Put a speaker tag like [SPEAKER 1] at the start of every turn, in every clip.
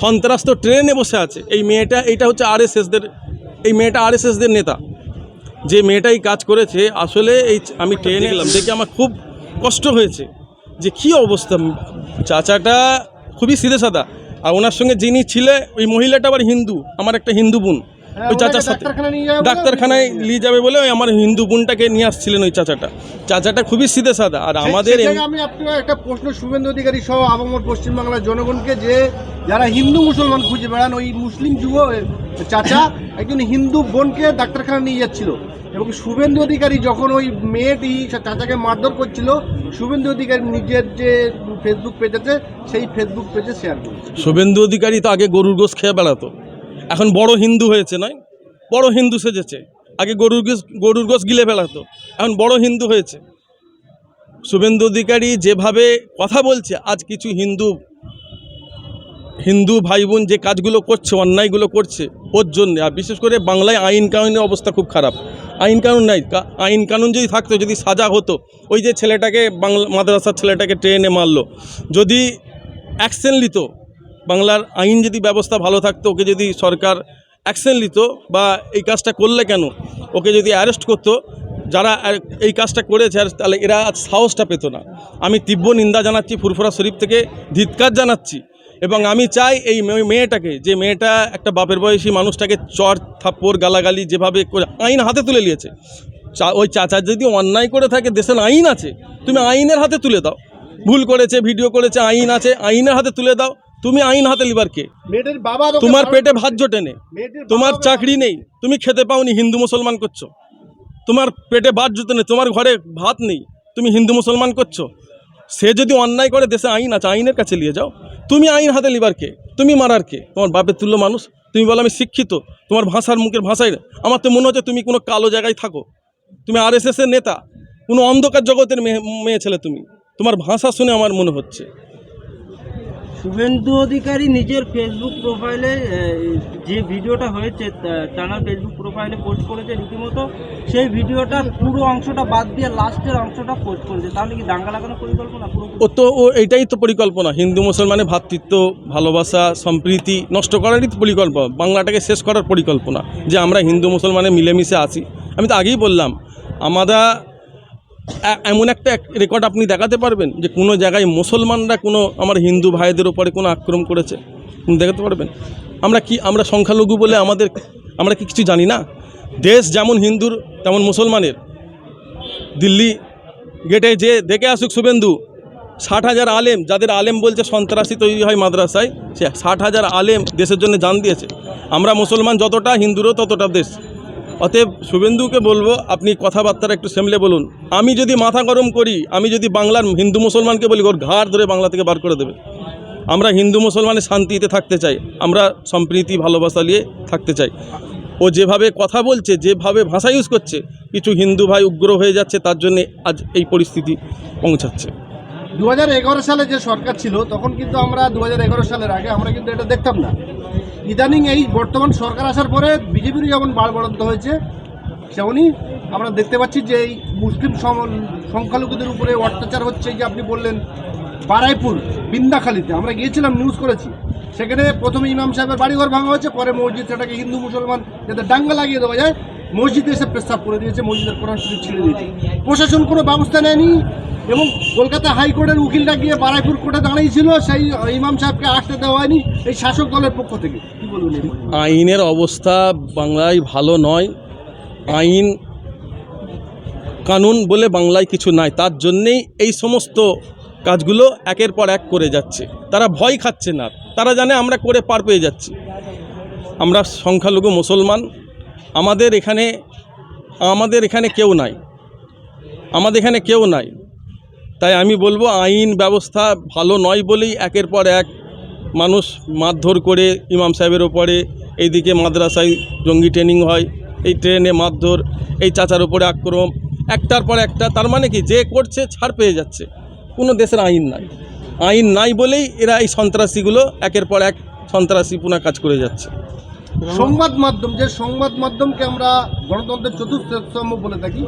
[SPEAKER 1] সন্ত্রাস তো ট্রেনে বসে আছে। এই মেয়েটা, এইটা হচ্ছে আরএসএসদের, এই মেয়েটা আরএসএসদের নেতা। যে মেয়েটাই কাজ করেছে, আসলে এই আমি ট্রেনে এলাম, দেখে আমার খুব কষ্ট হয়েছে যে কি অবস্থা। চাচাটা খুবই সিধে সাদা আর ওনার সঙ্গে যিনি ছিলে, ওই মহিলাটা আবার হিন্দু, আমার একটা হিন্দু বোন। ওই চাচার সাথে ডাক্তারখানায় নিয়ে যাবে বলে ওই আমার হিন্দু বোনটাকে নিয়ে আসছিলেন ওই চাচাটা। চাচাটা খুবই সিধে সাদা আর আমাদের
[SPEAKER 2] আমি আপনার একটা প্রশ্ন শুভেন্দু অধিকারী সহ আবমর পশ্চিমবাংলার জনগণকে যে যারা হিন্দু মুসলমান খুঁজে বেড়ান ওই মুসলিম যুব চাচা একজন হিন্দু বোনকে ডাক্তারখানা নিয়ে যাচ্ছিল। এবং শুভেন্দু অধিকারী যখন ওই মেয়েটি চাচাকে মারধর করছিল শুভেন্দু অধিকারী নিজের যে ফেসবুক পেজ আছে সেই ফেসবুক পেজে শেয়ার করেছে।
[SPEAKER 1] শুভেন্দু অধিকারী তো আগে গরুর গোশ খেয়ে বেড়াতো। এখন বড় হিন্দু হয়েছে, নয়? বড় হিন্দু সেজেছে। আগে গরুর গোশ গরুর গোশ গিলে বেড়াতো এখন বড় হিন্দু হয়েছে। শুভেন্দু অধিকারী যেভাবে কথা বলছে, আজ কিছু হিন্দু হিন্দু ভাই বোন যে কাজগুলো করছে, অন্যায়গুলো করছে, ওর জন্য। আর বিশেষ করে বাংলায় আইন কানুনের অবস্থা খুব খারাপ। আইন কানুন নাই। আইন কানুন যদি থাকতো, যদি সাজা হতো, ওই যে ছেলেটাকে বাংলা, মাদ্রাসার ছেলেটাকে ট্রেনে মারলো, যদি অ্যাকশন নিত বাংলার আইন যদি ব্যবস্থা ভালো থাকতো, ওকে যদি সরকার অ্যাকশন নিত বা এই কাজটা করলে কেন? ওকে যদি অ্যারেস্ট করতো, যারা এই কাজটা করেছে তাহলে এরা আজ সাহসটা পেত না। আমি তীব্র নিন্দা জানাচ্ছি ফুরফুরা শরীফ থেকে, ধিৎকার জানাচ্ছি। এবং আমি চাই এই মেয়েটাকে, যে মেয়েটা একটা বাপের বয়সী মানুষটাকে চর, থাপ্পড়, গালাগালি যেভাবে আইন হাতে তুলে নিয়েছে। ওই চাচা যদি অন্যায় করে থাকে, দেশের আইন আছে, তুমি আইনের হাতে তুলে দাও। ভুল করেছে, ভিডিও করেছে, আইন আছে, আইনের হাতে তুলে দাও। তুমি আইন হাতে লিবার কে? তোমার পেটে ভাত জোটে
[SPEAKER 2] নে।
[SPEAKER 1] তোমার চাকরি নেই। তুমি খেতে পাওনি হিন্দু মুসলমান করছ। তোমার পেটে ভাত জুতো নেই তোমার ঘরে ভাত নেই। তুমি হিন্দু মুসলমান করছ। সে যদি অন্যায় করে দেশে আইন আছে আইনের কাছে নিয়ে যাও। তুমি আইন হাতে লিবার কে? তুমি মারার কে? তোমার বাপের তুল্য মানুষ? তুমি বলো আমি শিক্ষিত। তোমার ভাষার মুখের ভাষায় আমার তো মনে হচ্ছে তুমি কোনো কালো জায়গায় থাকো। তুমি আর এস এর নেতা। কোনো অন্ধকার জগতের মেয়ে মেয়ে ছেলে তুমি। তোমার ভাষা শুনে আমার মনে হচ্ছে।
[SPEAKER 3] শুভেন্দু অধিকারী নিজের ফেসবুক প্রোফাইলে যে ভিডিওটা হয়েছে, তা- টানা ফেসবুক প্রোফাইলে পোস্ট করেছে রীতিমতো, সেই ভিডিওটা পুরো অংশটা বাদ দিয়ে লাস্টের অংশটা পোস্ট করেছে। তাহলে কি দাঙ্গা লাগানোর পরিকল্পনা পুরো
[SPEAKER 1] ও তো, ও এটাই তো পরিকল্পনা। হিন্দু মুসলমানের ভ্রাতৃত্ব ভালোবাসা, সম্প্রীতি নষ্ট করারই তো পরিকল্পনা। বাংলাটাকে শেষ করার পরিকল্পনা যে আমরা হিন্দু, মুসলমানে মিলেমিশে আছি। আমি তো আগেই বললাম আমরা এমন একটা রেকর্ড আপনি দেখাতে পারবেন যে কোনো জায়গায় মুসলমানরা কোনো আমার হিন্দু ভাইদের উপরে কোনো আক্রমণ করেছে? দেখাতে পারবেন? আমরা কি, আমরা সংখ্যালঘু বলে আমাদের, আমরা কি কিছু জানি না? দেশ যেমন হিন্দুর, তেমন মুসলমানের। দিল্লি গেটে যে দেখে আসুক শুভেন্দু, ষাট হাজার আলেম, যাদের আলেম বলছে সন্ত্রাসী তৈরি হয় মাদ্রাসায়, সে ষাট হাজার আলেম দেশের জন্য জান দিয়েছে। আমরা মুসলমান যতটা, হিন্দুরও ততটা দেশ। অতএব শুভেন্দুকে বলব, আপনি কথাবার্তাটা একটু সেমলে বলুন। আমি যদি মাথা গরম করি, আমি যদি বাংলার হিন্দু মুসলমানকে বলি, ওর ঘাড় ধরে বাংলা থেকে বার করে দেবে। আমরা হিন্দু মুসলমানের শান্তিতে থাকতে চাই, আমরা সম্প্রীতি, ভালোবাসা নিয়ে থাকতে চাই। ও যেভাবে কথা বলছে, যেভাবে ভাষা ইউজ করছে, কিছু হিন্দু ভাই উগ্র হয়ে যাচ্ছে, তার জন্য আজ এই পরিস্থিতি পৌঁছাচ্ছে।
[SPEAKER 2] দু হাজার এগারো সালে যে সরকার ছিল, তখন কিন্তু আমরা দু হাজার এগারো সালের আগে, আমরা কিন্তু এটা দেখতাম না। ইদানিং এই বর্তমান সরকার আসার পরে বিজেপির যেমন বাড়বাড়ন্ত হয়েছে, তেমনই আমরা দেখতে পাচ্ছি যে এই মুসলিম সংখ্যালঘুদের উপরে অত্যাচার হচ্ছে যে আপনি বললেন, বারাইপুর, বিন্দাখালিতে। আমরা গিয়েছিলাম নিউজ করেছি। সেখানে প্রথমে ইমাম সাহেবের বাড়িঘর ভাঙা হয়েছে, পরে মসজিদ, সেটাকে হিন্দু মুসলমান যাতে ডাঙ্গা লাগিয়ে দেওয়া যায় মসজিদে এসে প্রস্তাব করে দিয়েছে, মসজিদের কোরআন শরীফ ছিঁড়ে দিয়েছে। প্রশাসন কোনো ব্যবস্থা নেয়নি এবং কলকাতা হাইকোর্টের উকিলরা গিয়ে বারাইপুর কোর্টে দাঁড়িয়েছিল, সেই ইমাম সাহেবকে আসতে দেওয়া হয়নি, এই শাসক দলের পক্ষ থেকে। কি বলবেন
[SPEAKER 1] আইনের অবস্থা বাংলায় ভালো নয়, আইন কানুন বলে বাংলায় কিছু নাই, তার জন্যেই এই সমস্ত কাজগুলো একের পর এক করে যাচ্ছে। তারা ভয় খাচ্ছে না, তারা জানে আমরা করে পার পেয়ে যাচ্ছি। আমরা সংখ্যালঘু মুসলমান আমাদের এখানে আমাদের এখানে কেউ নাই। আমাদের এখানে কেউ নাই। তাই আমি বলব, আইন ব্যবস্থা ভালো নয় বলেই একের পর এক মানুষ মারধর করে ইমাম সাহেবের ওপরে, এইদিকে মাদ্রাসায় জঙ্গি ট্রেনিং হয়, এই ট্রেনে মারধর, এই চাচার ওপরে আক্রমণ, একটার পর একটা, তার মানে কি, যে করছে ছাড় পেয়ে যাচ্ছে। কোনো দেশের আইন নাই। আইন নাই বলেই এরা এই সন্ত্রাসীগুলো একের পর এক সন্ত্রাসীপূর্ণ কাজ করে যাচ্ছে।
[SPEAKER 2] সংবাদ মাধ্যম যে সংবাদ মাধ্যমকে আমরা গণতন্ত্রের চতুর্থ স্তম্ভ বলে থাকি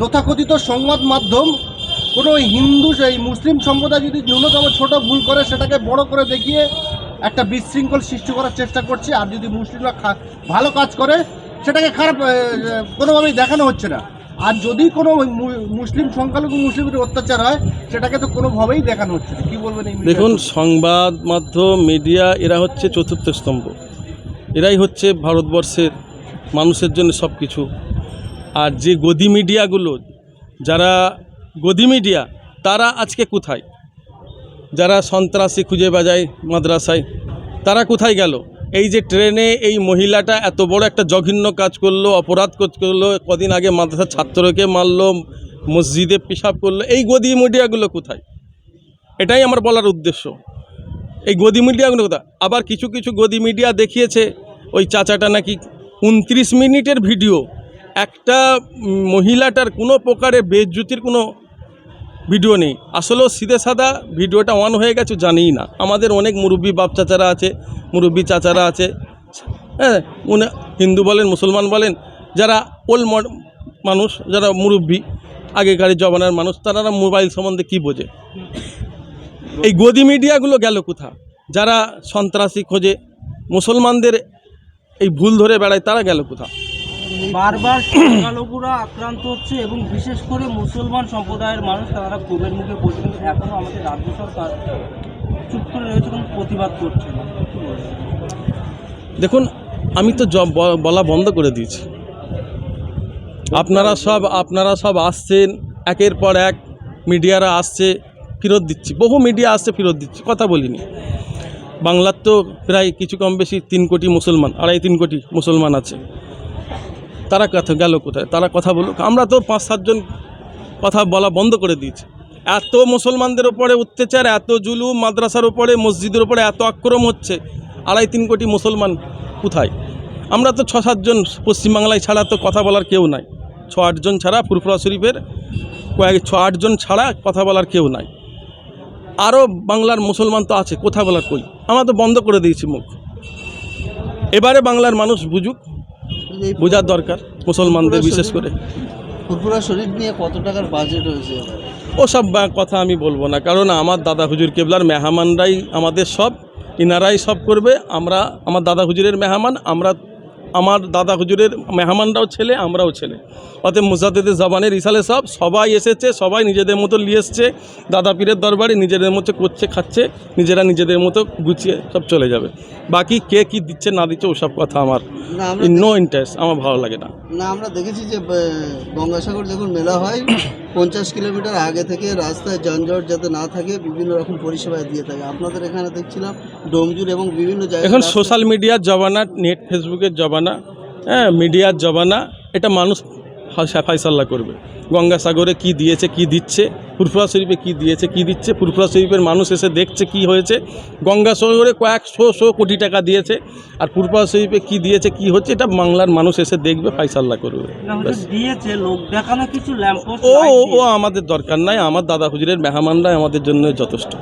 [SPEAKER 2] তথাকথিত সংবাদ মাধ্যম কোনো হিন্দু সেই মুসলিম সম্প্রদায় যদি ন্যূনতম ছোট ভুল করে সেটাকে বড় করে দেখিয়ে একটা বিশৃঙ্খল সৃষ্টি করার চেষ্টা করছে আর যদি মুসলিমরা ভালো কাজ করে সেটাকে খারাপ কোনোভাবেই দেখানো হচ্ছে না। আর যদি কোনো মুসলিম সংখ্যালঘু মুসলিমের অত্যাচার হয় সেটাকে তো কোনোভাবেই দেখানো হচ্ছে না। কি বলবেন এই
[SPEAKER 1] দেখুন সংবাদ মাধ্যম মিডিয়া এরা হচ্ছে চতুর্থ স্তম্ভ। এরাই হচ্ছে ভারতবর্ষের মানুষের জন্য সব কিছু। আর যে গদি মিডিয়াগুলো, যারা গদি মিডিয়া, তারা আজকে কোথায়? যারা সন্ত্রাসী খুঁজে বাজায় মাদ্রাসায়, তারা কোথায় গেল? এই যে ট্রেনে এই মহিলাটা এত বড় একটা জঘন্য কাজ করল, অপরাধ করল, কদিন আগে মাদ্রাসার ছাত্রকে মারলো, মসজিদে পেশাব করল, এই গদি মিডিয়াগুলো কোথায়? এটাই আমার বলার উদ্দেশ্য। এই গদি মিডিয়াগুলো কথা আবার কিছু কিছু গদি মিডিয়া দেখিয়েছে, ওই চাচাটা নাকি উনত্রিশ মিনিটের ভিডিও। একটা মহিলাটার কোনো প্রকারে বেজ্জুতির কোনো ভিডিও নেই। আসলেও সিধে সাদা ভিডিওটা অন হয়ে গেছে, জানিই না। আমাদের অনেক মুরব্বী বাপ চাচারা আছে, মুরব্বী চাচারা আছে। হ্যাঁ উনি হিন্দু বলেন, মুসলমান বলেন, যারা ওল মানুষ, যারা মুরব্বী, আগেকার জমানার মানুষ, তারা মোবাইল সম্বন্ধে কী বোঝে? এই গদি মিডিয়াগুলো গেল কোথা যারা সন্ত্রাসী খোঁজে মুসলমানদের এই ভুল ধরে বেড়ায় তারা গেল কোথা
[SPEAKER 3] বারবার সংখ্যালঘুরা আক্রান্ত হচ্ছে এবং বিশেষ করে মুসলমান সম্প্রদায়ের মানুষ তারা ক্ষোভের মুখে পড়ছে কিন্তু এখনও আমাদের রাজ্য সরকার চুপ করে রয়েছে কোনো প্রতিবাদ করছে। না
[SPEAKER 1] দেখুন আমি তো জব বলা বন্ধ করে দিয়েছি। আপনারা সব আপনারা সব আসছেন একের পর এক মিডিয়ারা আসছে। ফেরত দিচ্ছি। বহু মিডিয়া আসছে ফেরত দিচ্ছি, কথা বলিনি। বাংলার তো প্রায় কিছু কম বেশি তিন কোটি মুসলমান, আড়াই তিন কোটি মুসলমান আছে। তারা কথা গেল কোথায়? তারা কথা বলুক। আমরা তো পাঁচ সাতজন কথা বলা বন্ধ করে দিয়েছি। এত মুসলমানদের ওপরে অত্যাচার, এত জুলুম, মাদ্রাসার ওপরে, মসজিদের ওপরে এত আক্রম হচ্ছে। আড়াই, তিন কোটি মুসলমান কোথায়? আমরা তো ছ সাতজন পশ্চিমবাংলায় ছাড়া তো কথা বলার কেউ নাই। ছ আটজন ছাড়া ফুরফুরা শরীফের কয়েক ছ আটজন ছাড়া কথা বলার কেউ নাই। আরও বাংলার মুসলমান তো আছে কথা বলার কই? আমরা তো বন্ধ করে দিয়েছি মুখ। এবারে বাংলার মানুষ বুঝুক বোঝার দরকার মুসলমানদের বিশেষ করে।
[SPEAKER 4] ফুরফুরা শরীফ নিয়ে কত টাকার বাজেট হয়েছে
[SPEAKER 1] ওসব কথা আমি বলব না কারণ আমার দাদা হুজুর কেবলার মেহমানরাই আমাদের সব ইনারাই সব করবে আমরা আমার দাদা হুজুরের মেহমান আমরা আমার দাদা হুজুরের মেহমানরাও ছেলে আমরাও ছেলে। অতএব মুজাদ্দেদের জবানের ইসালে সব সবাই এসেছে সবাই নিজেদের মতো নিয়ে এসছে। দাদা পীরের দরবারে নিজেদের মতো করছে খাচ্ছে নিজেরা নিজেদের মতো গুছিয়ে সব চলে যাবে। বাকি কে কি দিচ্ছে না দিচ্ছে ওসব কথা আমার
[SPEAKER 4] নো
[SPEAKER 1] ইন্টারেস্ট আমার ভালো লাগে না।
[SPEAKER 4] না আমরা দেখেছি যে গঙ্গাসাগর যখন মেলা হয় পঞ্চাশ কিলোমিটার আগে থেকে রাস্তায় যানজট যাতে না থাকে বিভিন্ন রকম পরিষেবা দিয়ে থাকে। আপনাদের এখানে দেখছিলাম ডোমজুর এবং বিভিন্ন জায়গায়
[SPEAKER 1] এখন সোশ্যাল মিডিয়ার জমানা নেট ফেসবুকের জমানা হ্যাঁ মিডিয়ার জমানা এটা মানুষ ফাইসাল্লা করবে। গঙ্গাসাগরে কি দিয়েছে কি দিচ্ছে ফুরফুরা শরীফে কি দিয়েছে কি দিচ্ছে ফুরফুরা শরীফের মানুষ এসে দেখছে কি হয়েছে। গঙ্গাসাগরে কয়েকশো শো কোটি টাকা দিয়েছে আর ফুরফুরা শরীফে কি দিয়েছে কি হচ্ছে এটা বাংলার মানুষ এসে দেখবে ফায়সাল্লা করবে।
[SPEAKER 3] না লোক দেখানো কিছু ল্যাম্পোস্ট
[SPEAKER 1] ও ও- ও আমাদের দরকার নাই আমার দাদা হুজুরের মেহমানরাই আমাদের জন্য যথেষ্ট।